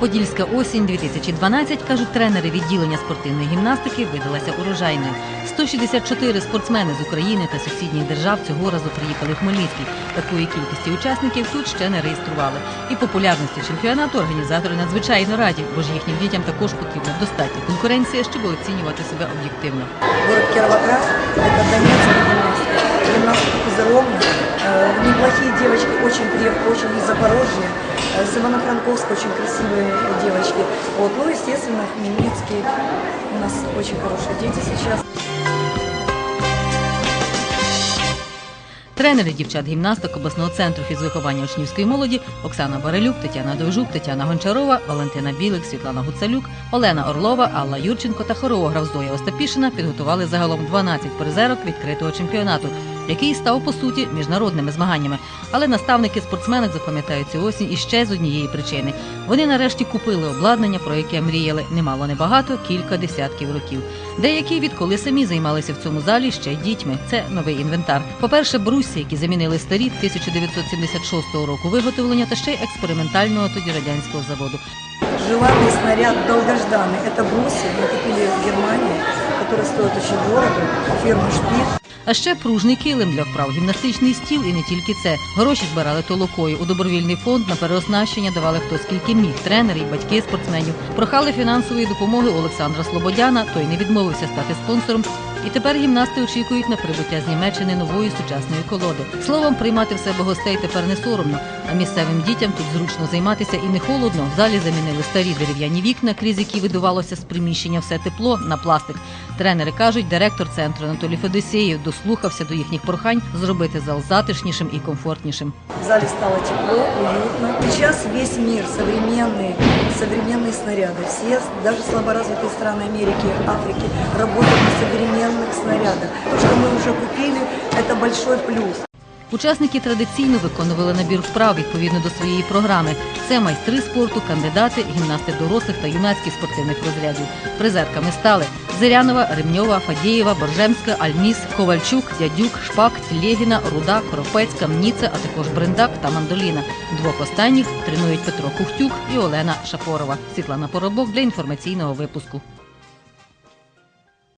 Подільська осінь 2012, кажуть тренери відділення спортивної гімнастики, видалася урожайною. 164 спортсмени з України та сусідніх держав цього разу приїхали в Хмельницький. Такої кількості учасників тут ще не реєстрували. І популярності чемпіонату організатори надзвичайно раді, бо ж їхнім дітям також потрібна достатня конкуренція, щоб оцінювати себе об'єктивно. Город Кировоград, это Донецк, С Ивано-Франковска очень красивые девочки. Вот. Ну, естественно, Хмельницкий. У нас очень хорошие дети сейчас. Тренери дівчат-гімнасток обласного центру фізвиховання учнівської молоді Оксана Барелюк, Тетяна Довжук, Тетяна Гончарова, Валентина Білик, Світлана Гуцалюк, Олена Орлова, Алла Юрченко та хореограф Зоя Остапішина підготували загалом 12 призерок відкритого чемпіонату, який став по суті міжнародними змаганнями. Але наставники спортсменок запам'ятають цю осінь іще з однієї причини. Вони нарешті купили обладнання, про яке мріяли немало небагато, кілька десятків років. Деякі відколи самі займалися в цьому залі ще й дітьми. Це новий інвентар. По-перше, брусі, які замінили старі 1976 року виготовлення, та ще й експериментального тоді радянського заводу. Желанный снаряд долгожданный. Это брусья, мы купили в Германии, который стоит очень дорого. Фирма Шпит. А ще пружний килим для вправ, гімнастичний стіл і не тільки це. Гроші збирали толокою. У добровільний фонд на переоснащення давали хто скільки міг. Тренери і батьки спортсменів. Прохали фінансової допомоги Олександра Слободяна. Той не відмовився стати спонсором. І тепер гімнасти очікують на прибуття з Німеччини нової сучасної колоди. Словом, приймати в себе гостей тепер не соромно. А місцевим дітям тут зручно займатися і не холодно. В залі замінили старі дерев'яні вікна, крізь які видувалося з приміщення все тепло на пластик. Тренери кажуть, директор центру Анатолій Федосєєв дослухався до їхніх прохань зробити зал затишнішим і комфортнішим. В зале стало тепло, уютно. Сейчас весь мир современные, современные снаряды. Все, даже слаборазвитые страны Америки, Африки, работают на современных снарядах. То, что мы уже купили, это большой плюс. Учасники традиційно виконували набір вправ відповідно до своєї програми. Це майстри спорту, кандидати, гімнасти дорослих та юнацьких спортивних розрядів. Призерками стали Зирянова, Ремньова, Фадєєва, Боржемська, Альміс, Ковальчук, Дядюк, Шпак, Тілєгіна, Руда, Коропецька, Мніця, а також Бриндак та Мандоліна. Двох останніх тренують Петро Кухтюк і Олена Шафорова. Світлана Поробок для інформаційного випуску.